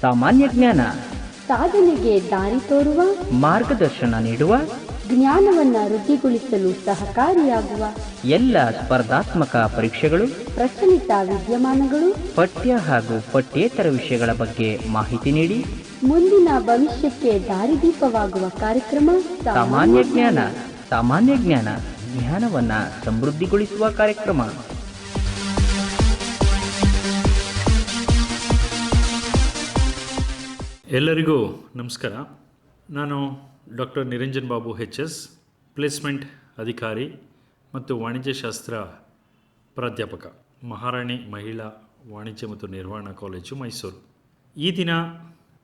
ಸಾಮಾನ್ಯ ಜ್ಞಾನ. ಸಾಧನೆಗೆ ದಾರಿ ತೋರುವ. ಮಾರ್ಗದರ್ಶನ ನೀಡುವ. ಜ್ಞಾನವನ್ನ ವೃದ್ಧಿಗೊಳಿಸಲು ಸಹಕಾರಿಯಾಗುವ. ಎಲ್ಲ ಸ್ಪರ್ಧಾತ್ಮಕ ಪರೀಕ್ಷೆಗಳು. ಪ್ರಚಲಿತ ವಿದ್ಯಮಾನಗಳು. ಪಠ್ಯ ಹಾಗೂ ಪಠ್ಯೇತರ ವಿಷಯಗಳ ಬಗ್ಗೆ ಮಾಹಿತಿ ನೀಡಿ. ಮುಂದಿನ ಭವಿಷ್ಯಕ್ಕೆ ದಾರಿದೀಪವಾಗುವ ಕಾರ್ಯಕ್ರಮ ಸಾಮಾನ್ಯ ಜ್ಞಾನ. ಸಾಮಾನ್ಯ ಜ್ಞಾನ. ಜ್ಞಾನವನ್ನ ಸಮೃದ್ಧಿಗೊಳಿಸುವ ಕಾರ್ಯಕ್ರಮ. ಎಲ್ಲರಿಗೂ ನಮಸ್ಕಾರ. ನಾನು doctor Niranjan Babu H S placement ಅಧಿಕಾರಿ ಮತ್ತು ವಾಣಿಜ್ಯಶಾಸ್ತ್ರ ಪ್ರಾಧ್ಯಾಪಕ, ಮಹಾರಾಣಿ ಮಹಿಳಾ ವಾಣಿಜ್ಯ ಮತ್ತು ನಿರ್ವಹಣಾ ಕಾಲೇಜು ಮೈಸೂರು. ಈ ದಿನ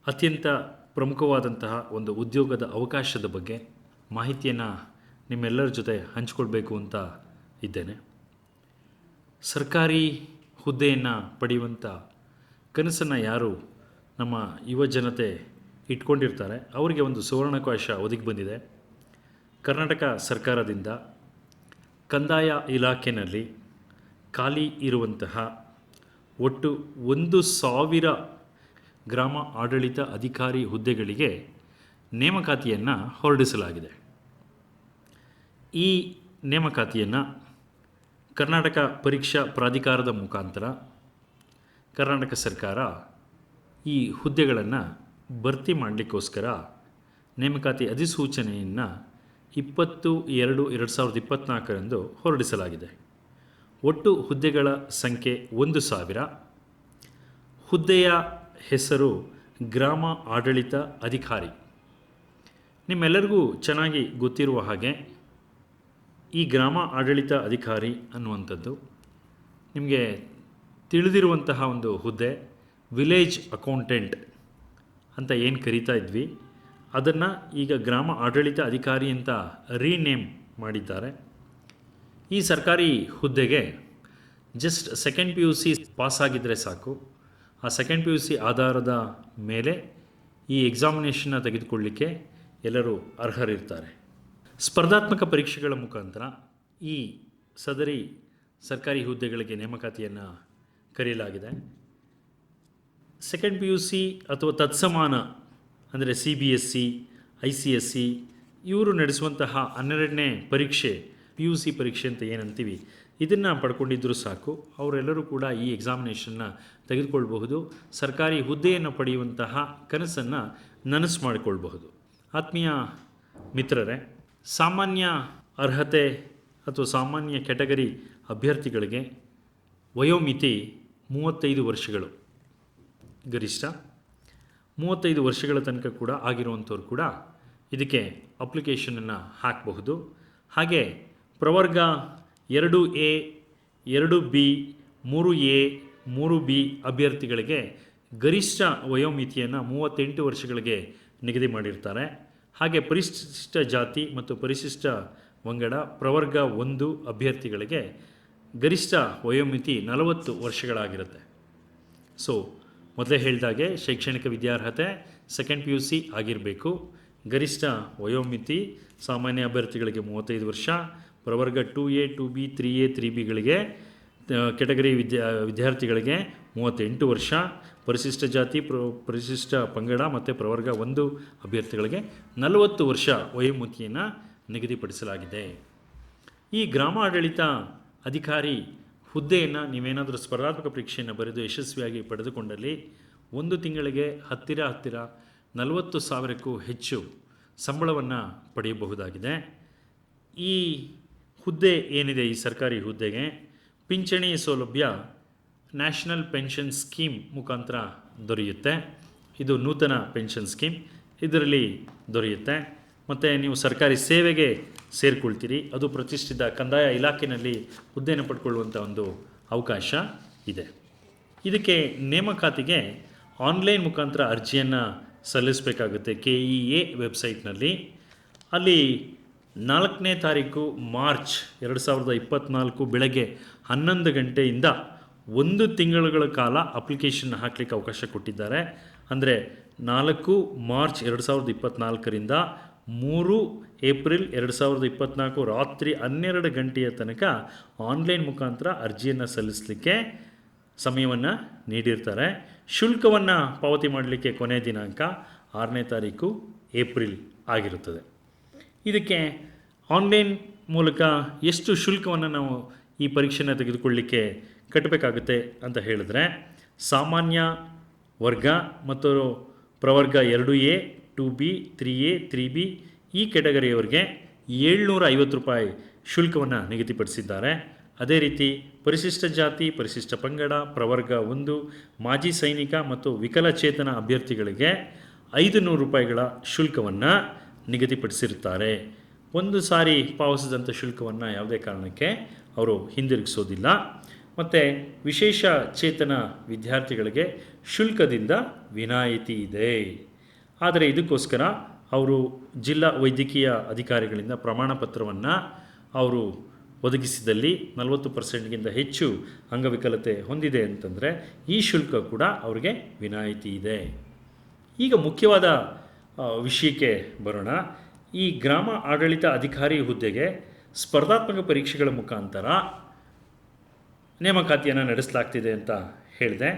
ಅತ್ಯಂತ ಪ್ರಮುಖವಾದಂತಹ ಒಂದು ಉದ್ಯೋಗದ ಅವಕಾಶದ ಬಗ್ಗೆ ಮಾಹಿತಿಯನ್ನು ನಿಮ್ಮೆಲ್ಲರ ಜೊತೆ ಹಂಚಿಕೊಳ್ಬೇಕು ಅಂತ ಇದ್ದೇನೆ. ಸರ್ಕಾರಿ ಹುದ್ದೆಯನ್ನು ಪಡೆಯುವಂಥ ಕನಸನ್ನು ಯಾರು ನಮ್ಮ ಯುವ ಜನತೆ ಇಟ್ಕೊಂಡಿರ್ತಾರೆ. ಅವರಿಗೆ ಒಂದು ಸುವರ್ಣಾವಕಾಶ ಒದಗಿ ಬಂದಿದೆ. ಕರ್ನಾಟಕ ಸರ್ಕಾರದಿಂದ ಕಂದಾಯ ಇಲಾಖೆಯಲ್ಲಿ ಖಾಲಿ ಇರುವಂತಹ ಒಟ್ಟು ಒಂದು ಸಾವಿರ ಗ್ರಾಮ ಆಡಳಿತ ಅಧಿಕಾರಿ ಹುದ್ದೆಗಳಿಗೆ ನೇಮಕಾತಿಯನ್ನು ಹೊರಡಿಸಲಾಗಿದೆ. ಈ ನೇಮಕಾತಿಯನ್ನು ಕರ್ನಾಟಕ ಪರೀಕ್ಷಾ ಪ್ರಾಧಿಕಾರದ ಮುಖಾಂತರ ಕರ್ನಾಟಕ ಸರ್ಕಾರ ಈ ಹುದ್ದೆಗಳನ್ನು ಭರ್ತಿ ಮಾಡಲಿಕ್ಕೋಸ್ಕರ ನೇಮಕಾತಿ ಅಧಿಸೂಚನೆಯನ್ನು ಇಪ್ಪತ್ತು ಎರಡು ಎರಡು ಸಾವಿರದ ಇಪ್ಪತ್ತ್ನಾಲ್ಕರಂದು ಹೊರಡಿಸಲಾಗಿದೆ. ಒಟ್ಟು ಹುದ್ದೆಗಳ ಸಂಖ್ಯೆ ಒಂದು ಸಾವಿರ. ಹುದ್ದೆಯ ಹೆಸರು ಗ್ರಾಮ ಆಡಳಿತ ಅಧಿಕಾರಿ. ನಿಮ್ಮೆಲ್ಲರಿಗೂ ಚೆನ್ನಾಗಿ ಗೊತ್ತಿರುವ ಹಾಗೆ ಈ ಗ್ರಾಮ ಆಡಳಿತ ಅಧಿಕಾರಿ ಅನ್ನುವಂಥದ್ದು ನಿಮಗೆ ತಿಳಿದಿರುವಂತಹ ಒಂದು ಹುದ್ದೆ. ವಿಲೇಜ್ ಅಕೌಂಟೆಂಟ್ ಅಂತ ಏನು ಕರಿತಾ ಇದ್ವಿ, ಅದನ್ನು ಈಗ ಗ್ರಾಮ ಆಡಳಿತ ಅಧಿಕಾರಿ ಅಂತ ರೀನೇಮ್ ಮಾಡಿದ್ದಾರೆ. ಈ ಸರ್ಕಾರಿ ಹುದ್ದೆಗೆ just second P U C ಪಾಸಾಗಿದ್ದರೆ ಸಾಕು. ಆ ಸೆಕೆಂಡ್ ಪಿ ಯು ಸಿ ಆಧಾರದ ಮೇಲೆ ಈ ಎಕ್ಸಾಮಿನೇಷನ್ನ ತೆಗೆದುಕೊಳ್ಳಿಕ್ಕೆ ಎಲ್ಲರೂ ಅರ್ಹರಿರ್ತಾರೆ. ಸ್ಪರ್ಧಾತ್ಮಕ ಪರೀಕ್ಷೆಗಳ ಮುಖಾಂತರ ಈ ಸದರಿ ಸರ್ಕಾರಿ ಹುದ್ದೆಗಳಿಗೆ ನೇಮಕಾತಿಯನ್ನು ಕರೆಯಲಾಗಿದೆ. ಸೆಕೆಂಡ್ ಪಿ ಯು ಸಿ ಅಥವಾ ತತ್ಸಮಾನ ಅಂದರೆ C B S C I C S C ಇವರು ನಡೆಸುವಂತಹ ಹನ್ನೆರಡನೇ ಪರೀಕ್ಷೆ ಪಿ ಯು ಸಿ ಪರೀಕ್ಷೆ ಅಂತ ಏನಂತೀವಿ, ಇದನ್ನು ಪಡ್ಕೊಂಡಿದ್ದರೂ ಸಾಕು. ಅವರೆಲ್ಲರೂ ಕೂಡ ಈ ಎಕ್ಸಾಮಿನೇಷನ್ನ ತೆಗೆದುಕೊಳ್ಬಹುದು. ಸರ್ಕಾರಿ ಹುದ್ದೆಯನ್ನು ಪಡೆಯುವಂತಹ ಕನಸನ್ನು ನನಸು ಮಾಡಿಕೊಳ್ಬಹುದು. ಆತ್ಮೀಯ ಮಿತ್ರರೇ, ಸಾಮಾನ್ಯ ಅರ್ಹತೆ ಅಥವಾ ಸಾಮಾನ್ಯ ಕ್ಯಾಟಗರಿ ಅಭ್ಯರ್ಥಿಗಳಿಗೆ ವಯೋಮಿತಿ ಮೂವತ್ತೈದು ವರ್ಷಗಳು. ಗರಿಷ್ಠ ಮೂವತ್ತೈದು ವರ್ಷಗಳ ತನಕ ಕೂಡ ಆಗಿರುವಂಥವ್ರು ಕೂಡ ಇದಕ್ಕೆ ಅಪ್ಲಿಕೇಶನನ್ನು ಹಾಕಬಹುದು. ಹಾಗೆ ಪ್ರವರ್ಗ ಎರಡು ಎ, ಎರಡು ಬಿ, ಮೂರು ಎ, ಮೂರು ಬಿ ಅಭ್ಯರ್ಥಿಗಳಿಗೆ ಗರಿಷ್ಠ ವಯೋಮಿತಿಯನ್ನು ಮೂವತ್ತೆಂಟು ವರ್ಷಗಳಿಗೆ ನಿಗದಿ ಮಾಡಿರ್ತಾರೆ. ಹಾಗೆ ಪರಿಶಿಷ್ಟ ಜಾತಿ ಮತ್ತು ಪರಿಶಿಷ್ಟ ವಂಗಡ ಪ್ರವರ್ಗ ಒಂದು ಅಭ್ಯರ್ಥಿಗಳಿಗೆ ಗರಿಷ್ಠ ವಯೋಮಿತಿ ನಲವತ್ತು ವರ್ಷಗಳಾಗಿರುತ್ತೆ. ಸೊ ಮೊದಲೇ ಹೇಳಿದಾಗೆ ಶೈಕ್ಷಣಿಕ ವಿದ್ಯಾರ್ಹತೆ ಸೆಕೆಂಡ್ ಪಿ ಯು ಸಿ ಆಗಿರಬೇಕು. ಗರಿಷ್ಠ ವಯೋಮಿತಿ, ಸಾಮಾನ್ಯ ಅಭ್ಯರ್ಥಿಗಳಿಗೆ ಮೂವತ್ತೈದು ವರ್ಷ, ಪ್ರವರ್ಗ two A two B three A three ಬಿಗಳಿಗೆ category ವಿದ್ಯಾ, ವಿದ್ಯಾರ್ಥಿಗಳಿಗೆ ಮೂವತ್ತೆಂಟು ವರ್ಷ, ಪರಿಶಿಷ್ಟ ಜಾತಿ, ಪ್ರ, ಪರಿಶಿಷ್ಟ ಪಂಗಡ ಮತ್ತು ಪ್ರವರ್ಗ ಒಂದು ಅಭ್ಯರ್ಥಿಗಳಿಗೆ ನಲವತ್ತು ವರ್ಷ ವಯೋಮಿತಿಯನ್ನು ನಿಗದಿಪಡಿಸಲಾಗಿದೆ. ಈ ಗ್ರಾಮ ಆಡಳಿತ ಅಧಿಕಾರಿ ಹುದ್ದೆಯನ್ನು ನೀವೇನಾದರೂ ಸ್ಪರ್ಧಾತ್ಮಕ ಪರೀಕ್ಷೆಯನ್ನು ಬರೆದು ಯಶಸ್ವಿಯಾಗಿ ಪಡೆದುಕೊಂಡಲ್ಲಿ ಒಂದು ತಿಂಗಳಿಗೆ ಹತ್ತಿರ ಹತ್ತಿರ ನಲವತ್ತು ಸಾವಿರಕ್ಕೂ ಹೆಚ್ಚು ಸಂಬಳವನ್ನು ಪಡೆಯಬಹುದಾಗಿದೆ. ಈ ಹುದ್ದೆ ಏನಿದೆ ಈ ಸರ್ಕಾರಿ ಹುದ್ದೆಗೆ? ಪಿಂಚಣಿ ಸೌಲಭ್ಯ ನ್ಯಾಷನಲ್ ಪೆನ್ಷನ್ ಸ್ಕೀಮ್ ಮುಖಾಂತರ ದೊರೆಯುತ್ತೆ. ಇದು ನೂತನ ಪೆನ್ಷನ್ ಸ್ಕೀಮ್. ಇದರಲ್ಲಿ ದೊರೆಯುತ್ತೆ. ಮತ್ತು ನೀವು ಸರ್ಕಾರಿ ಸೇವೆಗೆ ಸೇರಿಕೊಳ್ತೀರಿ. ಅದು ಪ್ರತಿಷ್ಠಿತ ಕಂದಾಯ ಇಲಾಖೆಯಲ್ಲಿ ಹುದ್ದೆಯನ್ನು ಪಡ್ಕೊಳ್ಳುವಂಥ ಒಂದು ಅವಕಾಶ ಇದೆ. ಇದಕ್ಕೆ ನೇಮಕಾತಿಗೆ ಆನ್ಲೈನ್ ಮುಖಾಂತರ ಅರ್ಜಿಯನ್ನು ಸಲ್ಲಿಸಬೇಕಾಗುತ್ತೆ ಕೆ ಇ ಎ ವೆಬ್ಸೈಟ್ನಲ್ಲಿ. ಅಲ್ಲಿ ನಾಲ್ಕನೇ ತಾರೀಕು ಮಾರ್ಚ್ ಎರಡು ಸಾವಿರದ ಇಪ್ಪತ್ತ್ನಾಲ್ಕು ಬೆಳಗ್ಗೆ ಹನ್ನೊಂದು ಗಂಟೆಯಿಂದ ಒಂದು ತಿಂಗಳುಗಳ ಕಾಲ ಅಪ್ಲಿಕೇಶನ್ ಹಾಕಲಿಕ್ಕೆ ಅವಕಾಶ ಕೊಟ್ಟಿದ್ದಾರೆ. ಅಂದರೆ ನಾಲ್ಕು ಮಾರ್ಚ್ ಎರಡು ಸಾವಿರದ ಇಪ್ಪತ್ತ್ನಾಲ್ಕರಿಂದ ಮೂರು ಏಪ್ರಿಲ್ ಎರಡು ಸಾವಿರದ ಇಪ್ಪತ್ತ್ನಾಲ್ಕು ರಾತ್ರಿ ಹನ್ನೆರಡು ಗಂಟೆಯ ತನಕ ಆನ್ಲೈನ್ ಮುಖಾಂತರ ಅರ್ಜಿಯನ್ನು ಸಲ್ಲಿಸಲಿಕ್ಕೆ ಸಮಯವನ್ನು ನೀಡಿರ್ತಾರೆ. ಶುಲ್ಕವನ್ನು ಪಾವತಿ ಮಾಡಲಿಕ್ಕೆ ಕೊನೆ ದಿನಾಂಕ ಆರನೇ ತಾರೀಕು ಏಪ್ರಿಲ್ ಆಗಿರುತ್ತದೆ. ಇದಕ್ಕೆ ಆನ್ಲೈನ್ ಮೂಲಕ ಎಷ್ಟು ಶುಲ್ಕವನ್ನು ನಾವು ಈ ಪರೀಕ್ಷೆನ ತೆಗೆದುಕೊಳ್ಳಲಿಕ್ಕೆ ಕಟ್ಟಬೇಕಾಗುತ್ತೆ ಅಂತ ಹೇಳಿದ್ರೆ, ಸಾಮಾನ್ಯ ವರ್ಗ ಮತ್ತು ಪ್ರವರ್ಗ ಎರಡು A, two B, three A, three B ಈ ಕೆಟಗರಿಯವರಿಗೆ ಏಳ್ನೂರ ಐವತ್ತು ರೂಪಾಯಿ ಶುಲ್ಕವನ್ನು ನಿಗದಿಪಡಿಸಿದ್ದಾರೆ. ಅದೇ ರೀತಿ ಪರಿಶಿಷ್ಟ ಜಾತಿ, ಪರಿಶಿಷ್ಟ ಪಂಗಡ, ಪ್ರವರ್ಗ ಒಂದು, ಮಾಜಿ ಸೈನಿಕ ಮತ್ತು ವಿಕಲಚೇತನ ಅಭ್ಯರ್ಥಿಗಳಿಗೆ ಐದು ನೂರು ರೂಪಾಯಿಗಳ ಶುಲ್ಕವನ್ನು ನಿಗದಿಪಡಿಸಿರುತ್ತಾರೆ. ಒಂದು ಸಾರಿ ಪಾವತಿಸಿದಂಥ ಶುಲ್ಕವನ್ನು ಯಾವುದೇ ಕಾರಣಕ್ಕೆ ಅವರು ಹಿಂದಿರುಗಿಸೋದಿಲ್ಲ. ಮತ್ತು ವಿಶೇಷ ಚೇತನ ವಿದ್ಯಾರ್ಥಿಗಳಿಗೆ ಶುಲ್ಕದಿಂದ ವಿನಾಯಿತಿ ಇದೆ. ಆದರೆ ಇದಕ್ಕೋಸ್ಕರ ಅವರು ಜಿಲ್ಲಾ ವೈದ್ಯಕೀಯ ಅಧಿಕಾರಿಗಳಿಂದ ಪ್ರಮಾಣ ಪತ್ರವನ್ನು ಅವರು ಒದಗಿಸಿದಲ್ಲಿ ನಲವತ್ತು ಪರ್ಸೆಂಟ್ಗಿಂತ ಹೆಚ್ಚು ಅಂಗವಿಕಲತೆ ಹೊಂದಿದೆ ಅಂತಂದರೆ ಈ ಶುಲ್ಕ ಕೂಡ ಅವರಿಗೆ ವಿನಾಯಿತಿ ಇದೆ. ಈಗ ಮುಖ್ಯವಾದ ವಿಷಯಕ್ಕೆ ಬರೋಣ. ಈ ಗ್ರಾಮ ಆಡಳಿತ ಅಧಿಕಾರಿ ಹುದ್ದೆಗೆ ಸ್ಪರ್ಧಾತ್ಮಕ ಪರೀಕ್ಷೆಗಳ ಮುಖಾಂತರ ನೇಮಕಾತಿಯನ್ನು ನಡೆಸಲಾಗ್ತಿದೆ ಅಂತ ಹೇಳಿದೆ.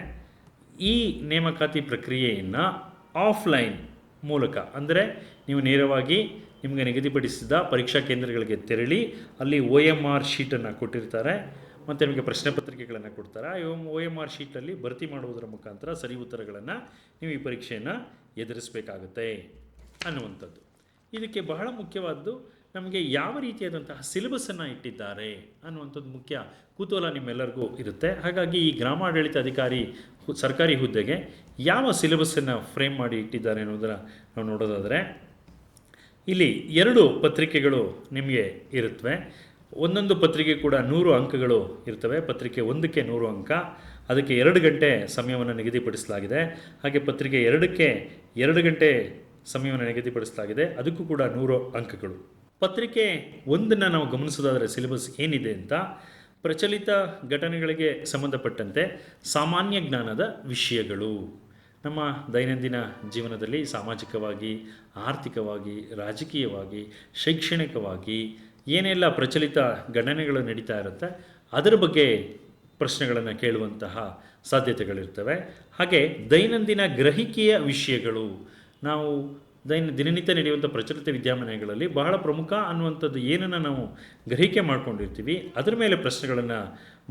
ಈ ನೇಮಕಾತಿ ಪ್ರಕ್ರಿಯೆಯನ್ನು ಆಫ್ಲೈನ್ ಮೂಲಕ. ಅಂದರೆ ನೀವು ನೇರವಾಗಿ ನಿಮಗೆ ನಿಗದಿಪಡಿಸಿದ ಪರೀಕ್ಷಾ ಕೇಂದ್ರಗಳಿಗೆ ತೆರಳಿ, ಅಲ್ಲಿ ಒ ಎಂ ಆರ್ ಶೀಟನ್ನು ಕೊಟ್ಟಿರ್ತಾರೆ, ಮತ್ತು ನಿಮಗೆ ಪ್ರಶ್ನೆ ಪತ್ರಿಕೆಗಳನ್ನು ಕೊಡ್ತಾರೆ. ಒ ಎಂ ಆರ್ ಶೀಟಲ್ಲಿ ಭರ್ತಿ ಮಾಡುವುದರ ಮುಖಾಂತರ ಸರಿ ಉತ್ತರಗಳನ್ನು ನೀವು ಈ ಪರೀಕ್ಷೆಯನ್ನು ಎದುರಿಸಬೇಕಾಗುತ್ತೆ ಅನ್ನುವಂಥದ್ದು. ಇದಕ್ಕೆ ಬಹಳ ಮುಖ್ಯವಾದ್ದು ನಮಗೆ ಯಾವ ರೀತಿಯಾದಂತಹ ಸಿಲೆಬಸ್ಸನ್ನು ಇಟ್ಟಿದ್ದಾರೆ ಅನ್ನುವಂಥದ್ದು ಮುಖ್ಯ ಕುತೂಹಲ ನಿಮ್ಮೆಲ್ಲರಿಗೂ ಇರುತ್ತೆ. ಹಾಗಾಗಿ ಈ ಗ್ರಾಮಾಡಳಿತ ಅಧಿಕಾರಿ ಸರ್ಕಾರಿ ಹುದ್ದೆಗೆ ಯಾವ ಸಿಲೆಬಸ್ಸನ್ನು ಫ್ರೇಮ್ ಮಾಡಿ ಇಟ್ಟಿದ್ದಾರೆ ಅನ್ನೋದರ ನಾವು ನೋಡೋದಾದರೆ, ಇಲ್ಲಿ ಎರಡು ಪತ್ರಿಕೆಗಳು ನಿಮಗೆ ಇರುತ್ತವೆ ಒಂದೊಂದು ಪತ್ರಿಕೆ ಕೂಡ ನೂರು ಅಂಕಗಳು ಇರ್ತವೆ. ಪತ್ರಿಕೆ ಒಂದಕ್ಕೆ ನೂರು ಅಂಕ, ಅದಕ್ಕೆ ಎರಡು ಗಂಟೆ ಸಮಯವನ್ನು ನಿಗದಿಪಡಿಸಲಾಗಿದೆ. ಹಾಗೆ ಪತ್ರಿಕೆ ಎರಡಕ್ಕೆ ಎರಡು ಗಂಟೆ ಸಮಯವನ್ನು ನಿಗದಿಪಡಿಸಲಾಗಿದೆ. ಅದಕ್ಕೂ ಕೂಡ ನೂರು ಅಂಕಗಳು. ಪತ್ರಿಕೆ ಒಂದನ್ನು ನಾವು ಗಮನಿಸೋದಾದರೆ ಸಿಲೆಬಸ್ ಏನಿದೆ ಅಂತ, ಪ್ರಚಲಿತ ಘಟನೆಗಳಿಗೆ ಸಂಬಂಧಪಟ್ಟಂತೆ ಸಾಮಾನ್ಯ ಜ್ಞಾನದ ವಿಷಯಗಳು. ನಮ್ಮ ದೈನಂದಿನ ಜೀವನದಲ್ಲಿ ಸಾಮಾಜಿಕವಾಗಿ, ಆರ್ಥಿಕವಾಗಿ, ರಾಜಕೀಯವಾಗಿ, ಶೈಕ್ಷಣಿಕವಾಗಿ ಏನೆಲ್ಲ ಪ್ರಚಲಿತ ಘಟನೆಗಳು ನಡೀತಾ ಇರುತ್ತೆ, ಅದರ ಬಗ್ಗೆ ಪ್ರಶ್ನೆಗಳನ್ನು ಕೇಳುವಂತಹ ಸಾಧ್ಯತೆಗಳಿರ್ತವೆ. ಹಾಗೆ ದೈನಂದಿನ ಗ್ರಹಿಕೆಯ ವಿಷಯಗಳು ನಾವು ದೈನ ದಿನನಿತ್ಯ ನಡೆಯುವಂಥ ಪ್ರಚಲಿತ ವಿದ್ಯಮಾನಗಳಲ್ಲಿ ಬಹಳ ಪ್ರಮುಖ ಅನ್ನುವಂಥದ್ದು ಏನನ್ನು ನಾವು ಗ್ರಹಿಕೆ ಮಾಡ್ಕೊಂಡಿರ್ತೀವಿ, ಅದರ ಮೇಲೆ ಪ್ರಶ್ನೆಗಳನ್ನು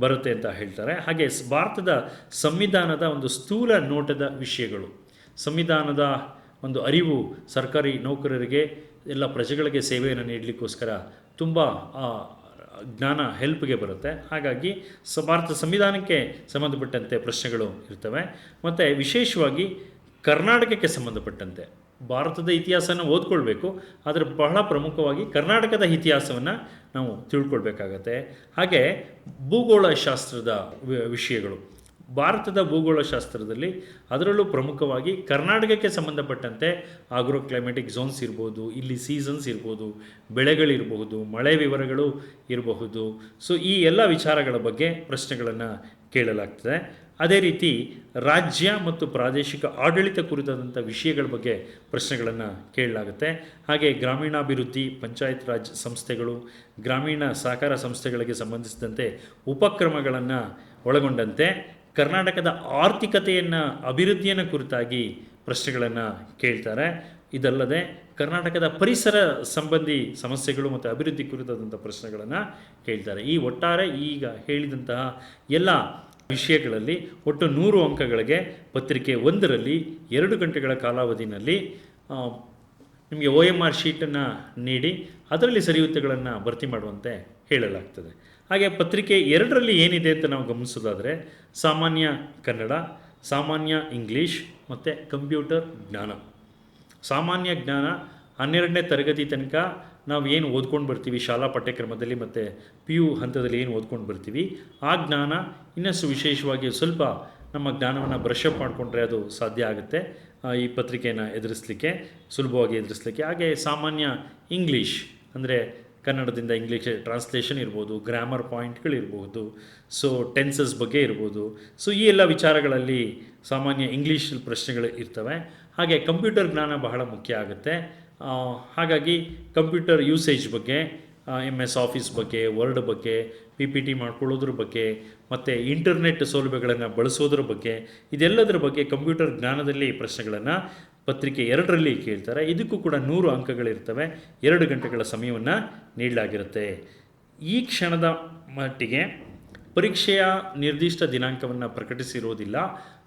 ಬರುತ್ತೆ ಅಂತ ಹೇಳ್ತಾರೆ. ಹಾಗೆ ಭಾರತದ ಸಂವಿಧಾನದ ಒಂದು ಸ್ಥೂಲ ನೋಟದ ವಿಷಯಗಳು. ಸಂವಿಧಾನದ ಒಂದು ಅರಿವು ಸರ್ಕಾರಿ ನೌಕರರಿಗೆ, ಎಲ್ಲ ಪ್ರಜೆಗಳಿಗೆ ಸೇವೆಯನ್ನು ನೀಡಲಿಕ್ಕೋಸ್ಕರ ತುಂಬ ಜ್ಞಾನ ಹೆಲ್ಪ್ಗೆ ಬರುತ್ತೆ. ಹಾಗಾಗಿ ಸ ಭಾರತ ಸಂವಿಧಾನಕ್ಕೆ ಸಂಬಂಧಪಟ್ಟಂತೆ ಪ್ರಶ್ನೆಗಳು ಇರ್ತವೆ. ಮತ್ತು ವಿಶೇಷವಾಗಿ ಕರ್ನಾಟಕಕ್ಕೆ ಸಂಬಂಧಪಟ್ಟಂತೆ. ಭಾರತದ ಇತಿಹಾಸನ ಓದ್ಕೊಳ್ಬೇಕು, ಆದರೆ ಬಹಳ ಪ್ರಮುಖವಾಗಿ ಕರ್ನಾಟಕದ ಇತಿಹಾಸವನ್ನು ನಾವು ತಿಳ್ಕೊಳ್ಬೇಕಾಗತ್ತೆ. ಹಾಗೆ ಭೂಗೋಳಶಾಸ್ತ್ರದ ವಿಷಯಗಳು. ಭಾರತದ ಭೂಗೋಳಶಾಸ್ತ್ರದಲ್ಲಿ ಅದರಲ್ಲೂ ಪ್ರಮುಖವಾಗಿ ಕರ್ನಾಟಕಕ್ಕೆ ಸಂಬಂಧಪಟ್ಟಂತೆ ಆಗ್ರೋ ಕ್ಲೈಮೆಟಿಕ್ ಝೋನ್ಸ್ ಇರ್ಬೋದು, ಇಲ್ಲಿ ಸೀಸನ್ಸ್ ಇರ್ಬೋದು, ಬೆಳೆಗಳಿರಬಹುದು, ಮಳೆ ವಿವರಗಳು ಇರಬಹುದು. ಸೊ ಈ ಎಲ್ಲ ವಿಚಾರಗಳ ಬಗ್ಗೆ ಪ್ರಶ್ನೆಗಳನ್ನು ಕೇಳಲಾಗ್ತದೆ. ಅದೇ ರೀತಿ ರಾಜ್ಯ ಮತ್ತು ಪ್ರಾದೇಶಿಕ ಆಡಳಿತ ಕುರಿತಾದಂಥ ವಿಷಯಗಳ ಬಗ್ಗೆ ಪ್ರಶ್ನೆಗಳನ್ನು ಕೇಳಲಾಗುತ್ತೆ. ಹಾಗೆ ಗ್ರಾಮೀಣಾಭಿವೃದ್ಧಿ, ಪಂಚಾಯತ್ ರಾಜ್ ಸಂಸ್ಥೆಗಳು, ಗ್ರಾಮೀಣ ಸಹಕಾರ ಸಂಸ್ಥೆಗಳಿಗೆ ಸಂಬಂಧಿಸಿದಂತೆ ಉಪಕ್ರಮಗಳನ್ನು ಒಳಗೊಂಡಂತೆ ಕರ್ನಾಟಕದ ಆರ್ಥಿಕತೆಯನ್ನು, ಅಭಿವೃದ್ಧಿಯನ್ನು ಕುರಿತಾಗಿ ಪ್ರಶ್ನೆಗಳನ್ನು ಕೇಳ್ತಾರೆ. ಇದಲ್ಲದೆ ಕರ್ನಾಟಕದ ಪರಿಸರ ಸಂಬಂಧಿ ಸಮಸ್ಯೆಗಳು ಮತ್ತು ಅಭಿವೃದ್ಧಿ ಕುರಿತಾದಂಥ ಪ್ರಶ್ನೆಗಳನ್ನು ಕೇಳ್ತಾರೆ. ಈ ಒಟ್ಟಾರೆ ಈಗ ಹೇಳಿದಂತಹ ಎಲ್ಲ ವಿಷಯಗಳಲ್ಲಿ ಒಟ್ಟು ನೂರು ಅಂಕಗಳಿಗೆ ಪತ್ರಿಕೆ ಒಂದರಲ್ಲಿ ಎರಡು ಗಂಟೆಗಳ ಕಾಲಾವಧಿನಲ್ಲಿ ನಿಮಗೆ ಒ ಎಂ ಆರ್ ಶೀಟನ್ನು ನೀಡಿ ಅದರಲ್ಲಿ ಸರಿಯುತ್ತೆಗಳನ್ನು ಭರ್ತಿ ಮಾಡುವಂತೆ ಹೇಳಲಾಗ್ತದೆ. ಹಾಗೆ ಪತ್ರಿಕೆ ಎರಡರಲ್ಲಿ ಏನಿದೆ ಅಂತ ನಾವು ಗಮನಿಸೋದಾದರೆ, ಸಾಮಾನ್ಯ ಕನ್ನಡ, ಸಾಮಾನ್ಯ ಇಂಗ್ಲೀಷ್ ಮತ್ತು ಕಂಪ್ಯೂಟರ್ ಜ್ಞಾನ. ಸಾಮಾನ್ಯ ಜ್ಞಾನ ಹನ್ನೆರಡನೇ ತರಗತಿ ತನಕ ನಾವು ಏನು ಓದ್ಕೊಂಡು ಬರ್ತೀವಿ? ಶಾಲಾ ಪಠ್ಯಕ್ರಮದಲ್ಲಿ ಮತ್ತು ಪಿ ಯು ಹಂತದಲ್ಲಿ ಏನು ಓದ್ಕೊಂಡು ಬರ್ತೀವಿ? ಆ ಜ್ಞಾನ ಇನ್ನಷ್ಟು ವಿಶೇಷವಾಗಿ ಸ್ವಲ್ಪ ನಮ್ಮ ಜ್ಞಾನವನ್ನು ಬ್ರಷ್ ಅಪ್ ಮಾಡಿಕೊಂಡ್ರೆ ಅದು ಸಾಧ್ಯ ಆಗುತ್ತೆ. ಈ ಪತ್ರಿಕೆಯನ್ನು ಎದುರಿಸಲಿಕ್ಕೆ, ಸುಲಭವಾಗಿ ಎದುರಿಸಲಿಕ್ಕೆ. ಹಾಗೆ ಸಾಮಾನ್ಯ ಇಂಗ್ಲೀಷ್ ಅಂದರೆ ಕನ್ನಡದಿಂದ ಇಂಗ್ಲೀಷ್ ಟ್ರಾನ್ಸ್ಲೇಷನ್ ಇರ್ಬೋದು, ಗ್ರಾಮರ್ ಪಾಯಿಂಟ್ಗಳಿರ್ಬೋದು, ಸೊ ಟೆನ್ಸಸ್ ಬಗ್ಗೆ ಇರ್ಬೋದು. ಸೊ ಈ ಎಲ್ಲ ವಿಚಾರಗಳಲ್ಲಿ ಸಾಮಾನ್ಯ ಇಂಗ್ಲೀಷ್ ಪ್ರಶ್ನೆಗಳು ಇರ್ತವೆ. ಹಾಗೆ ಕಂಪ್ಯೂಟರ್ ಜ್ಞಾನ ಬಹಳ ಮುಖ್ಯ ಆಗುತ್ತೆ. ಹಾಗಾಗಿ ಕಂಪ್ಯೂಟರ್ ಯೂಸೇಜ್ ಬಗ್ಗೆ ಎಂ ಎಸ್ ಆಫೀಸ್ ಬಗ್ಗೆ ವರ್ಡ್ ಬಗ್ಗೆ ಪಿ ಪಿ ಟಿ ಮಾಡ್ಕೊಳ್ಳೋದ್ರ ಬಗ್ಗೆ, ಮತ್ತು ಇಂಟರ್ನೆಟ್ ಸೌಲಭ್ಯಗಳನ್ನು ಬಳಸೋದ್ರ ಬಗ್ಗೆ, ಇದೆಲ್ಲದರ ಬಗ್ಗೆ ಕಂಪ್ಯೂಟರ್ ಜ್ಞಾನದಲ್ಲಿ ಪ್ರಶ್ನೆಗಳನ್ನು ಪತ್ರಿಕೆ ಎರಡರಲ್ಲಿ ಕೇಳ್ತಾರೆ. ಇದಕ್ಕೂ ಕೂಡ ನೂರು ಅಂಕಗಳಿರ್ತವೆ. ಎರಡು ಗಂಟೆಗಳ ಸಮಯವನ್ನು ನೀಡಲಾಗಿರುತ್ತೆ. ಈ ಕ್ಷಣದ ಮಟ್ಟಿಗೆ ಪರೀಕ್ಷೆಯ ನಿರ್ದಿಷ್ಟ ದಿನಾಂಕವನ್ನು ಪ್ರಕಟಿಸಿರುವುದಿಲ್ಲ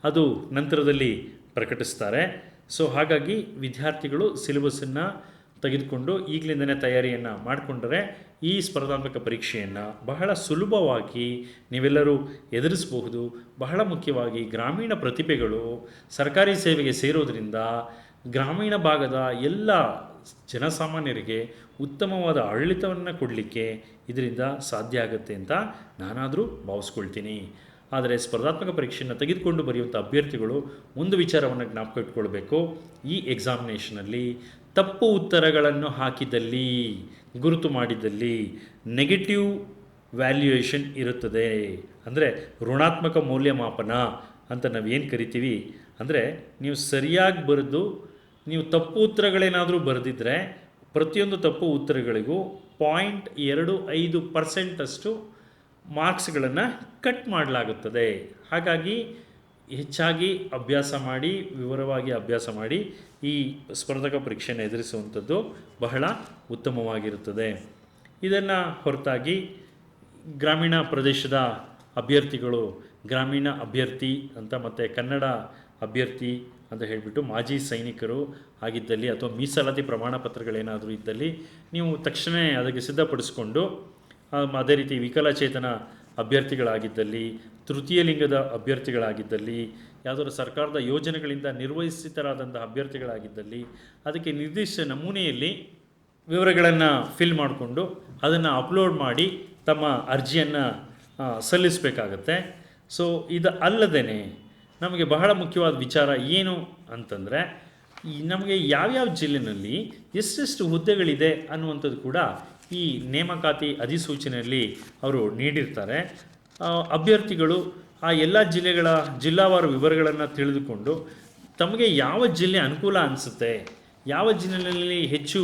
ಅದು ನಂತರದಲ್ಲಿ ಪ್ರಕಟಿಸ್ತಾರೆ. ಸೊ ಹಾಗಾಗಿ ವಿದ್ಯಾರ್ಥಿಗಳು ಸಿಲೆಬಸ್ಸನ್ನು ತೆಗೆದುಕೊಂಡು ಈಗಲಿಂದನೇ ತಯಾರಿಯನ್ನು ಮಾಡಿಕೊಂಡರೆ ಈ ಸ್ಪರ್ಧಾತ್ಮಕ ಪರೀಕ್ಷೆಯನ್ನು ಬಹಳ ಸುಲಭವಾಗಿ ನೀವೆಲ್ಲರೂ ಎದುರಿಸಬಹುದು. ಬಹಳ ಮುಖ್ಯವಾಗಿ ಗ್ರಾಮೀಣ ಪ್ರತಿಭೆಗಳು ಸರ್ಕಾರಿ ಸೇವೆಗೆ ಸೇರೋದರಿಂದ ಗ್ರಾಮೀಣ ಭಾಗದ ಎಲ್ಲ ಜನಸಾಮಾನ್ಯರಿಗೆ ಉತ್ತಮವಾದ ಆಡಳಿತವನ್ನು ಕೊಡಲಿಕ್ಕೆ ಇದರಿಂದ ಸಾಧ್ಯ ಆಗುತ್ತೆ ಅಂತ ನಾನಾದರೂ ಭಾವಿಸ್ಕೊಳ್ತೀನಿ. ಆದರೆ ಸ್ಪರ್ಧಾತ್ಮಕ ಪರೀಕ್ಷೆಯನ್ನು ತೆಗೆದುಕೊಂಡು ಬರೆಯುವಂಥ ಅಭ್ಯರ್ಥಿಗಳು ಒಂದು ವಿಚಾರವನ್ನು ಜ್ಞಾಪಕ ಇಟ್ಕೊಳ್ಬೇಕು. ಈ ಎಕ್ಸಾಮಿನೇಷನಲ್ಲಿ ತಪ್ಪು ಉತ್ತರಗಳನ್ನು ಹಾಕಿದಲ್ಲಿ, ಗುರುತು ಮಾಡಿದಲ್ಲಿ ನೆಗೆಟಿವ್ ವ್ಯಾಲ್ಯೂಯೇಷನ್ ಇರುತ್ತದೆ. ಅಂದರೆ ಋಣಾತ್ಮಕ ಮೌಲ್ಯಮಾಪನ ಅಂತ ನಾವು ಏನು ಕರಿತೀವಿ? ಅಂದರೆ ನೀವು ಸರಿಯಾಗಿ ಬರೆದು, ನೀವು ತಪ್ಪು ಉತ್ತರಗಳೇನಾದರೂ ಬರೆದಿದ್ದರೆ ಪ್ರತಿಯೊಂದು ತಪ್ಪು ಉತ್ತರಗಳಿಗೂ ಪಾಯಿಂಟ್ ಎರಡು ಐದು ಪರ್ಸೆಂಟಷ್ಟು ಮಾರ್ಕ್ಸ್ಗಳನ್ನು ಕಟ್ ಮಾಡಲಾಗುತ್ತದೆ. ಹಾಗಾಗಿ ಹೆಚ್ಚಾಗಿ ಅಭ್ಯಾಸ ಮಾಡಿ, ವಿವರವಾಗಿ ಅಭ್ಯಾಸ ಮಾಡಿ ಈ ಸ್ಪರ್ಧಕ ಪರೀಕ್ಷೆಯನ್ನು ಎದುರಿಸುವಂಥದ್ದು ಬಹಳ ಉತ್ತಮವಾಗಿರುತ್ತದೆ. ಇದನ್ನು ಹೊರತಾಗಿ ಗ್ರಾಮೀಣ ಪ್ರದೇಶದ ಅಭ್ಯರ್ಥಿಗಳು, ಗ್ರಾಮೀಣ ಅಭ್ಯರ್ಥಿ ಅಂತ ಮತ್ತು ಕನ್ನಡ ಅಭ್ಯರ್ಥಿ ಅಂತ ಹೇಳಿಬಿಟ್ಟು ಮಾಜಿ ಸೈನಿಕರು ಆಗಿದ್ದಲ್ಲಿ ಅಥವಾ ಮೀಸಲಾತಿ ಪ್ರಮಾಣ ಪತ್ರಗಳೇನಾದರೂ ಇದ್ದಲ್ಲಿ ನೀವು ತಕ್ಷಣ ಅದಕ್ಕೆ ಸಿದ್ಧಪಡಿಸ್ಕೊಂಡು ಅದೇ ರೀತಿ ವಿಕಲಚೇತನ ಅಭ್ಯರ್ಥಿಗಳಾಗಿದ್ದಲ್ಲಿ, ತೃತೀಯ ಲಿಂಗದ ಅಭ್ಯರ್ಥಿಗಳಾಗಿದ್ದಲ್ಲಿ, ಯಾವುದಾದ್ರು ಸರ್ಕಾರದ ಯೋಜನೆಗಳಿಂದ ನಿರ್ವಹಿಸಿತರಾದಂಥ ಅಭ್ಯರ್ಥಿಗಳಾಗಿದ್ದಲ್ಲಿ, ಅದಕ್ಕೆ ನಿರ್ದಿಷ್ಟ ನಮೂನೆಯಲ್ಲಿ ವಿವರಗಳನ್ನು ಫಿಲ್ ಮಾಡಿಕೊಂಡು ಅದನ್ನು ಅಪ್ಲೋಡ್ ಮಾಡಿ ತಮ್ಮ ಅರ್ಜಿಯನ್ನು ಸಲ್ಲಿಸಬೇಕಾಗತ್ತೆ. ಸೊ ಇದು ಅಲ್ಲದೇ ನಮಗೆ ಬಹಳ ಮುಖ್ಯವಾದ ವಿಚಾರ ಏನು ಅಂತಂದರೆ ನಮಗೆ ಯಾವ್ಯಾವ ಜಿಲ್ಲೆಯಲ್ಲಿ ಎಷ್ಟೆಷ್ಟು ಹುದ್ದೆಗಳಿದೆ ಅನ್ನುವಂಥದ್ದು ಕೂಡ ಈ ನೇಮಕಾತಿ ಅಧಿಸೂಚನೆಯಲ್ಲಿ ಅವರು ನೀಡಿರ್ತಾರೆ. ಅಭ್ಯರ್ಥಿಗಳು ಆ ಎಲ್ಲ ಜಿಲ್ಲೆಗಳ ಜಿಲ್ಲಾವಾರು ವಿವರಗಳನ್ನು ತಿಳಿದುಕೊಂಡು ತಮಗೆ ಯಾವ ಜಿಲ್ಲೆ ಅನುಕೂಲ ಅನಿಸುತ್ತೆ, ಯಾವ ಜಿಲ್ಲೆಯಲ್ಲಿ ಹೆಚ್ಚು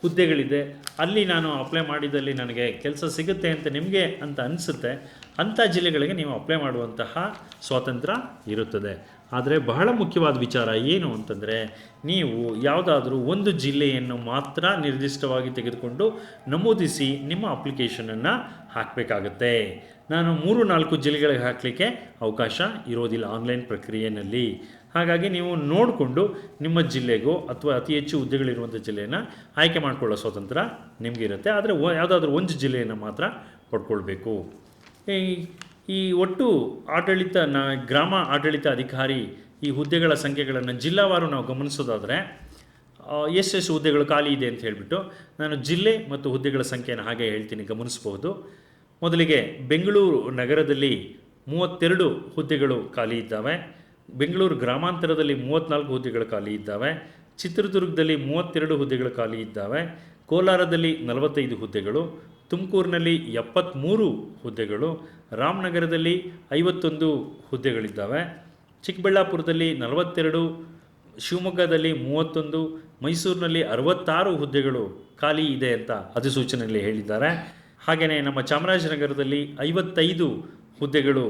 ಹುದ್ದೆಗಳಿದೆ, ಅಲ್ಲಿ ನಾನು ಅಪ್ಲೈ ಮಾಡಿದಲ್ಲಿ ನನಗೆ ಕೆಲಸ ಸಿಗುತ್ತೆ ಅಂತ ನಿಮಗೆ ಅಂತ ಅನಿಸುತ್ತೆ, ಅಂಥ ಜಿಲ್ಲೆಗಳಿಗೆ ನೀವು ಅಪ್ಲೈ ಮಾಡುವಂತಹ ಸ್ವಾತಂತ್ರ್ಯ ಇರುತ್ತದೆ. ಆದರೆ ಬಹಳ ಮುಖ್ಯವಾದ ವಿಚಾರ ಏನು ಅಂತಂದರೆ ನೀವು ಯಾವುದಾದ್ರೂ ಒಂದು ಜಿಲ್ಲೆಯನ್ನು ಮಾತ್ರ ನಿರ್ದಿಷ್ಟವಾಗಿ ತೆಗೆದುಕೊಂಡು ನಮೂದಿಸಿ ನಿಮ್ಮ ಅಪ್ಲಿಕೇಶನನ್ನು ಹಾಕಬೇಕಾಗತ್ತೆ. ನಾನು ಮೂರು ನಾಲ್ಕು ಜಿಲ್ಲೆಗಳಿಗೆ ಹಾಕಲಿಕ್ಕೆ ಅವಕಾಶ ಇರೋದಿಲ್ಲ ಆನ್ಲೈನ್ ಪ್ರಕ್ರಿಯೆಯಲ್ಲಿ ಹಾಗಾಗಿ ನೀವು ನೋಡಿಕೊಂಡು ನಿಮ್ಮ ಜಿಲ್ಲೆಗೋ ಅಥವಾ ಅತಿ ಹೆಚ್ಚು ಹುದ್ದೆಗಳಿರುವಂಥ ಜಿಲ್ಲೆಯನ್ನು ಆಯ್ಕೆ ಮಾಡಿಕೊಳ್ಳೋ ಸ್ವಾತಂತ್ರ್ಯ ನಿಮಗಿರುತ್ತೆ ಆದರೆ ಯಾವುದಾದ್ರೂ ಒಂದು ಜಿಲ್ಲೆಯನ್ನು ಮಾತ್ರ ಪಡ್ಕೊಳ್ಬೇಕು. ಈ ಈ ಒಟ್ಟು ಆಡಳಿತ, ನ ಗ್ರಾಮ ಆಡಳಿತ ಅಧಿಕಾರಿ ಈ ಹುದ್ದೆಗಳ ಸಂಖ್ಯೆಗಳನ್ನು ಜಿಲ್ಲಾವಾರು ನಾವು ಗಮನಿಸೋದಾದರೆ ಎಷ್ಟು ಎಷ್ಟೆಷ್ಟು ಹುದ್ದೆಗಳು ಖಾಲಿ ಇದೆ ಅಂತ ಹೇಳಿಬಿಟ್ಟು ನಾನು ಜಿಲ್ಲೆ ಮತ್ತು ಹುದ್ದೆಗಳ ಸಂಖ್ಯೆಯನ್ನು ಹಾಗೆ ಹೇಳ್ತೀನಿ, ಗಮನಿಸಬಹುದು. ಮೊದಲಿಗೆ ಬೆಂಗಳೂರು ನಗರದಲ್ಲಿ ಮೂವತ್ತೆರಡು ಹುದ್ದೆಗಳು ಖಾಲಿ ಇದ್ದಾವೆ. ಬೆಂಗಳೂರು ಗ್ರಾಮಾಂತರದಲ್ಲಿ ಮೂವತ್ತ್ನಾಲ್ಕು ಹುದ್ದೆಗಳು ಖಾಲಿ ಇದ್ದಾವೆ. ಚಿತ್ರದುರ್ಗದಲ್ಲಿ ಮೂವತ್ತೆರಡು ಹುದ್ದೆಗಳು ಖಾಲಿ ಇದ್ದಾವೆ. ಕೋಲಾರದಲ್ಲಿ ನಲವತ್ತೈದು ಹುದ್ದೆಗಳು. ತುಮಕೂರಿನಲ್ಲಿ ಎಪ್ಪತ್ತ್ಮೂರು ಹುದ್ದೆಗಳು, ರಾಮನಗರದಲ್ಲಿ ಐವತ್ತೊಂದು ಹುದ್ದೆಗಳಿದ್ದಾವೆ. ಚಿಕ್ಕಬಳ್ಳಾಪುರದಲ್ಲಿ ನಲವತ್ತೆರಡು, ಶಿವಮೊಗ್ಗದಲ್ಲಿ ಮೂವತ್ತೊಂದು, ಮೈಸೂರಿನಲ್ಲಿ ಅರವತ್ತಾರು ಹುದ್ದೆಗಳು ಖಾಲಿ ಇದೆ ಅಂತ ಅಧಿಸೂಚನೆಯಲ್ಲಿ ಹೇಳಿದ್ದಾರೆ. ಹಾಗೆಯೇ ನಮ್ಮ ಚಾಮರಾಜನಗರದಲ್ಲಿ ಐವತ್ತೈದು ಹುದ್ದೆಗಳು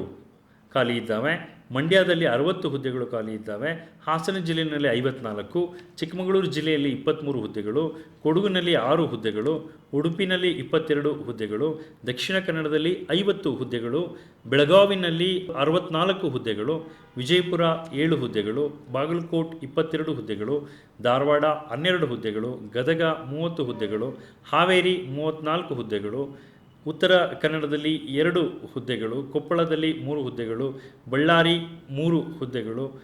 ಖಾಲಿ ಇದ್ದಾವೆ. ಮಂಡ್ಯದಲ್ಲಿ ಅರವತ್ತು ಹುದ್ದೆಗಳು ಖಾಲಿ ಇದ್ದಾವೆ. ಹಾಸನ ಜಿಲ್ಲೆಯಲ್ಲಿ ಐವತ್ನಾಲ್ಕು, ಚಿಕ್ಕಮಗಳೂರು ಜಿಲ್ಲೆಯಲ್ಲಿ ಇಪ್ಪತ್ತ್ಮೂರು ಹುದ್ದೆಗಳು, ಕೊಡಗಿನಲ್ಲಿ ಆರು ಹುದ್ದೆಗಳು, ಉಡುಪಿನಲ್ಲಿ ಇಪ್ಪತ್ತೆರಡು ಹುದ್ದೆಗಳು, ದಕ್ಷಿಣ ಕನ್ನಡದಲ್ಲಿ ಐವತ್ತು ಹುದ್ದೆಗಳು, ಬೆಳಗಾವಿನಲ್ಲಿ ಅರವತ್ನಾಲ್ಕು ಹುದ್ದೆಗಳು, ವಿಜಯಪುರ ಏಳು ಹುದ್ದೆಗಳು, ಬಾಗಲಕೋಟ್ ಇಪ್ಪತ್ತೆರಡು ಹುದ್ದೆಗಳು, ಧಾರವಾಡ ಹನ್ನೆರಡು ಹುದ್ದೆಗಳು, ಗದಗ ಮೂವತ್ತು ಹುದ್ದೆಗಳು, ಹಾವೇರಿ ಮೂವತ್ತ್ನಾಲ್ಕು ಹುದ್ದೆಗಳು ಉತ್ತರ ಕನ್ನಡದಲ್ಲಿ ಎರಡು ಹುದ್ದೆಗಳು, ಕೊಪ್ಪಳದಲ್ಲಿ ಮೂರು ಹುದ್ದೆಗಳು, ಬಳ್ಳಾರಿ ಮೂರು ಹುದ್ದೆಗಳು,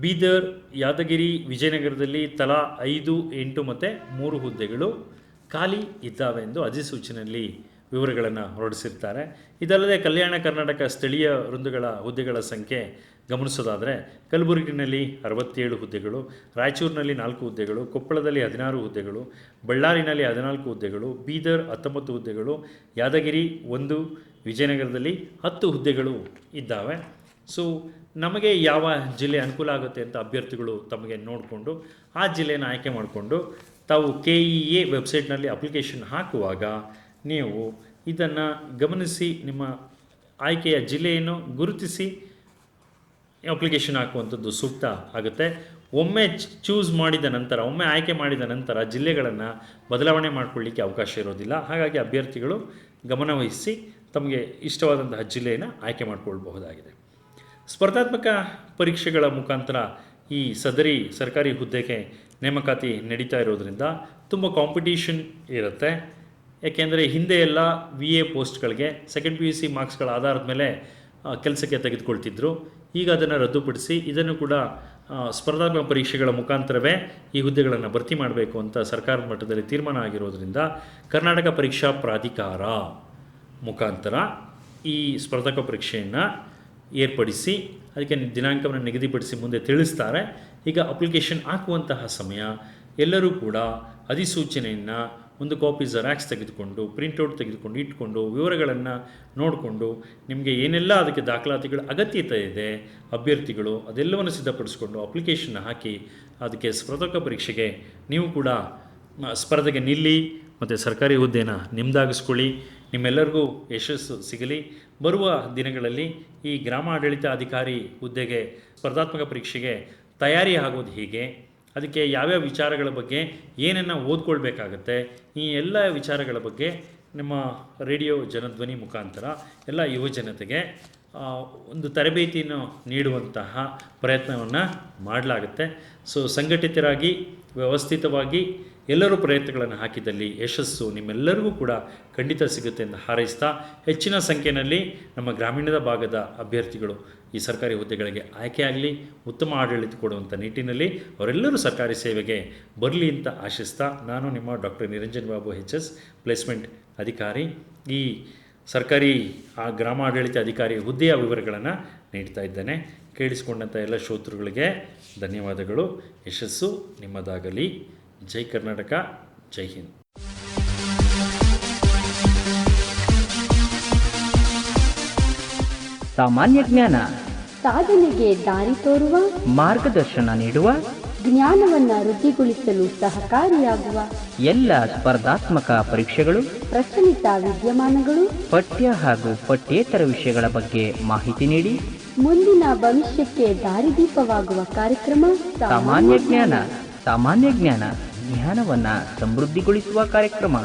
ಬೀದರ್, ಯಾದಗಿರಿ, ವಿಜಯನಗರದಲ್ಲಿ ತಲಾ ಐದು, ಎಂಟು ಮತ್ತು ಮೂರು ಹುದ್ದೆಗಳು ಖಾಲಿ ಇದ್ದಾವೆ ಎಂದು ಅಧಿಸೂಚನೆಯಲ್ಲಿ. ವಿವರಗಳನ್ನು ಹೊರಡಿಸಿರ್ತಾರೆ. ಇದಲ್ಲದೆ ಕಲ್ಯಾಣ ಕರ್ನಾಟಕ ಸ್ಥಳೀಯ ವೃಂದಗಳ ಹುದ್ದೆಗಳ ಸಂಖ್ಯೆ ಗಮನಿಸೋದಾದರೆ, ಕಲಬುರಗಿನಲ್ಲಿ ಅರವತ್ತೇಳು ಹುದ್ದೆಗಳು, ರಾಯಚೂರಿನಲ್ಲಿ ನಾಲ್ಕು ಹುದ್ದೆಗಳು, ಕೊಪ್ಪಳದಲ್ಲಿ ಹದಿನಾರು ಹುದ್ದೆಗಳು, ಬಳ್ಳಾರಿನಲ್ಲಿ ಹದಿನಾಲ್ಕು ಹುದ್ದೆಗಳು, ಬೀದರ್ ಹತ್ತೊಂಬತ್ತು ಹುದ್ದೆಗಳು, ಯಾದಗಿರಿ ಒಂದು, ವಿಜಯನಗರದಲ್ಲಿ ಹತ್ತು ಹುದ್ದೆಗಳು ಇದ್ದಾವೆ. ಸೊ ನಮಗೆ ಯಾವ ಜಿಲ್ಲೆ ಅನುಕೂಲ ಆಗುತ್ತೆ ಅಂತ ಅಭ್ಯರ್ಥಿಗಳು ತಮಗೆ ನೋಡಿಕೊಂಡು, ಆ ಜಿಲ್ಲೆಯನ್ನು ಆಯ್ಕೆ ಮಾಡಿಕೊಂಡು, ತಾವು ಕೆ ಇ ಎ ವೆಬ್ಸೈಟ್ನಲ್ಲಿ ಅಪ್ಲಿಕೇಶನ್ ಹಾಕುವಾಗ ನೀವು ಇದನ್ನು ಗಮನಿಸಿ, ನಿಮ್ಮ ಆಯ್ಕೆಯ ಜಿಲ್ಲೆಯನ್ನು ಗುರುತಿಸಿ ಅಪ್ಲಿಕೇಶನ್ ಹಾಕುವಂಥದ್ದು ಸೂಕ್ತ ಆಗುತ್ತೆ. ಒಮ್ಮೆ ಚೂಸ್ ಮಾಡಿದ ನಂತರ, ಒಮ್ಮೆ ಆಯ್ಕೆ ಮಾಡಿದ ನಂತರ ಜಿಲ್ಲೆಗಳನ್ನು ಬದಲಾವಣೆ ಮಾಡಿಕೊಳ್ಳಿಕ್ಕೆ ಅವಕಾಶ ಇರೋದಿಲ್ಲ. ಹಾಗಾಗಿ ಅಭ್ಯರ್ಥಿಗಳು ಗಮನವಹಿಸಿ ತಮಗೆ ಇಷ್ಟವಾದಂತಹ ಜಿಲ್ಲೆಯನ್ನು ಆಯ್ಕೆ ಮಾಡಿಕೊಳ್ಬಹುದಾಗಿದೆ. ಸ್ಪರ್ಧಾತ್ಮಕ ಪರೀಕ್ಷೆಗಳ ಮುಖಾಂತರ ಈ ಸದರಿ ಸರ್ಕಾರಿ ಹುದ್ದೆಗೆ ನೇಮಕಾತಿ ನಡೀತಾ ಇರೋದರಿಂದ ತುಂಬ ಕಾಂಪಿಟೀಷನ್ ಇರುತ್ತೆ. ಯಾಕೆಂದರೆ ಹಿಂದೆ ಎಲ್ಲ ವಿ ಎ ಪೋಸ್ಟ್ಗಳಿಗೆ ಸೆಕೆಂಡ್ ಪಿ ಯು ಸಿ ಮಾರ್ಕ್ಸ್ಗಳ ಆಧಾರದ ಮೇಲೆ ಕೆಲಸಕ್ಕೆ ತೆಗೆದುಕೊಳ್ತಿದ್ರು. ಈಗ ಅದನ್ನು ರದ್ದುಪಡಿಸಿ ಇದನ್ನು ಕೂಡ ಸ್ಪರ್ಧಾತ್ಮಕ ಪರೀಕ್ಷೆಗಳ ಮುಖಾಂತರವೇ ಈ ಹುದ್ದೆಗಳನ್ನು ಭರ್ತಿ ಮಾಡಬೇಕು ಅಂತ ಸರ್ಕಾರದ ಮಟ್ಟದಲ್ಲಿ ತೀರ್ಮಾನ ಆಗಿರೋದ್ರಿಂದ ಕರ್ನಾಟಕ ಪರೀಕ್ಷಾ ಪ್ರಾಧಿಕಾರ ಮುಖಾಂತರ ಈ ಸ್ಪರ್ಧಾತ್ಮಕ ಪರೀಕ್ಷೆಯನ್ನು ಏರ್ಪಡಿಸಿ, ಅದಕ್ಕೆ ದಿನಾಂಕವನ್ನು ನಿಗದಿಪಡಿಸಿ ಮುಂದೆ ತಿಳಿಸ್ತಾರೆ. ಈಗ ಅಪ್ಲಿಕೇಶನ್ ಹಾಕುವಂತಹ ಸಮಯ, ಎಲ್ಲರೂ ಕೂಡ ಅಧಿಸೂಚನೆಯನ್ನು ಒಂದು ಕಾಪಿ ಜೆರಾಕ್ಸ್ ತೆಗೆದುಕೊಂಡು ಪ್ರಿಂಟೌಟ್ ತೆಗೆದುಕೊಂಡು, ಇಟ್ಕೊಂಡು, ವಿವರಗಳನ್ನು ನೋಡಿಕೊಂಡು, ನಿಮಗೆ ಏನೆಲ್ಲ ಅದಕ್ಕೆ ದಾಖಲಾತಿಗಳ ಅಗತ್ಯತೆ ಇದೆ, ಅಭ್ಯರ್ಥಿಗಳು ಅದೆಲ್ಲವನ್ನು ಸಿದ್ಧಪಡಿಸಿಕೊಂಡು ಅಪ್ಲಿಕೇಶನ್ ಹಾಕಿ ಅದಕ್ಕೆ ಸ್ಪರ್ಧಕ ಪರೀಕ್ಷೆಗೆ ನೀವು ಕೂಡ ಸ್ಪರ್ಧೆಗೆ ನಿಲ್ಲಿ ಮತ್ತು ಸರ್ಕಾರಿ ಹುದ್ದೆನ ನಿಮ್ದಾಗಿಸ್ಕೊಳ್ಳಿ. ನಿಮ್ಮೆಲ್ಲರಿಗೂ ಯಶಸ್ಸು ಸಿಗಲಿ. ಬರುವ ದಿನಗಳಲ್ಲಿ ಈ ಗ್ರಾಮ ಆಡಳಿತ ಅಧಿಕಾರಿ ಹುದ್ದೆಗೆ ಸ್ಪರ್ಧಾತ್ಮಕ ಪರೀಕ್ಷೆಗೆ ತಯಾರಿ ಆಗೋದು ಹೀಗೆ. ಅದಕ್ಕೆ ಯಾವ್ಯಾವ ವಿಚಾರಗಳ ಬಗ್ಗೆ ಏನನ್ನು ಓದ್ಕೊಳ್ಬೇಕಾಗತ್ತೆ, ಈ ಎಲ್ಲ ವಿಚಾರಗಳ ಬಗ್ಗೆ ನಮ್ಮ ರೇಡಿಯೋ ಜನಧ್ವನಿ ಮುಖಾಂತರ ಎಲ್ಲ ಯುವ ಜನತೆಗೆ ಒಂದು ತರಬೇತಿಯನ್ನು ನೀಡುವಂತಹ ಪ್ರಯತ್ನವನ್ನು ಮಾಡಲಾಗುತ್ತೆ. ಸೊ, ಸಂಘಟಿತರಾಗಿ, ವ್ಯವಸ್ಥಿತವಾಗಿ ಎಲ್ಲರೂ ಪ್ರಯತ್ನಗಳನ್ನು ಹಾಕಿದಲ್ಲಿ ಯಶಸ್ಸು ನಿಮ್ಮೆಲ್ಲರಿಗೂ ಕೂಡ ಖಂಡಿತ ಸಿಗುತ್ತೆ ಎಂದು ಹಾರೈಸ್ತಾ, ಹೆಚ್ಚಿನ ಸಂಖ್ಯೆಯಲ್ಲಿ ನಮ್ಮ ಗ್ರಾಮೀಣದ ಭಾಗದ ಅಭ್ಯರ್ಥಿಗಳು ಈ ಸರ್ಕಾರಿ ಹುದ್ದೆಗಳಿಗೆ ಆಯ್ಕೆಯಾಗಲಿ ಉತ್ತಮ ಆಡಳಿತ ಕೊಡುವಂಥ ನಿಟ್ಟಿನಲ್ಲಿ ಅವರೆಲ್ಲರೂ ಸರ್ಕಾರಿ ಸೇವೆಗೆ ಬರಲಿ ಅಂತ ಆಶಿಸ್ತಾ ನಾನು ನಿಮ್ಮ doctor Niranjan Babu H S placement ಅಧಿಕಾರಿ. ಈ ಸರ್ಕಾರಿ, ಆ ಗ್ರಾಮ ಆಡಳಿತ ಅಧಿಕಾರಿ ಹುದ್ದೆಯ ವಿವರಗಳನ್ನು ನೀಡ್ತಾ ಇದ್ದೇನೆ. ಕೇಳಿಸಿಕೊಂಡಂಥ ಎಲ್ಲ ಶ್ರೋತೃಗಳಿಗೆ ಧನ್ಯವಾದಗಳು. ಯಶಸ್ಸು ನಿಮ್ಮದಾಗಲಿ. ಜೈ ಕರ್ನಾಟಕ, ಜೈ ಹಿಂದ್. ಸಾಮಾನ್ಯ ಜ್ಞಾನ. ಸಾಧನೆಗೆ ದಾರಿ ತೋರುವ ಮಾರ್ಗದರ್ಶನ ನೀಡುವ ಜ್ಞಾನವನ್ನ ವೃದ್ಧಿಗೊಳಿಸಲು ಸಹಕಾರಿಯಾಗುವ ಎಲ್ಲ ಸ್ಪರ್ಧಾತ್ಮಕ ಪರೀಕ್ಷೆಗಳು ಪ್ರಚಲಿತ ವಿದ್ಯಮಾನಗಳು ಪಠ್ಯ ಹಾಗೂ ಪಠ್ಯೇತರ ವಿಷಯಗಳ ಬಗ್ಗೆ ಮಾಹಿತಿ ನೀಡಿ ಮುಂದಿನ ಭವಿಷ್ಯಕ್ಕೆ ದಾರಿದೀಪವಾಗುವ ಕಾರ್ಯಕ್ರಮ ಸಾಮಾನ್ಯ ಜ್ಞಾನ ಸಾಮಾನ್ಯ ಜ್ಞಾನ ಜ್ಞಾನವನ್ನ ಸಮೃದ್ಧಿಗೊಳಿಸುವ ಕಾರ್ಯಕ್ರಮ.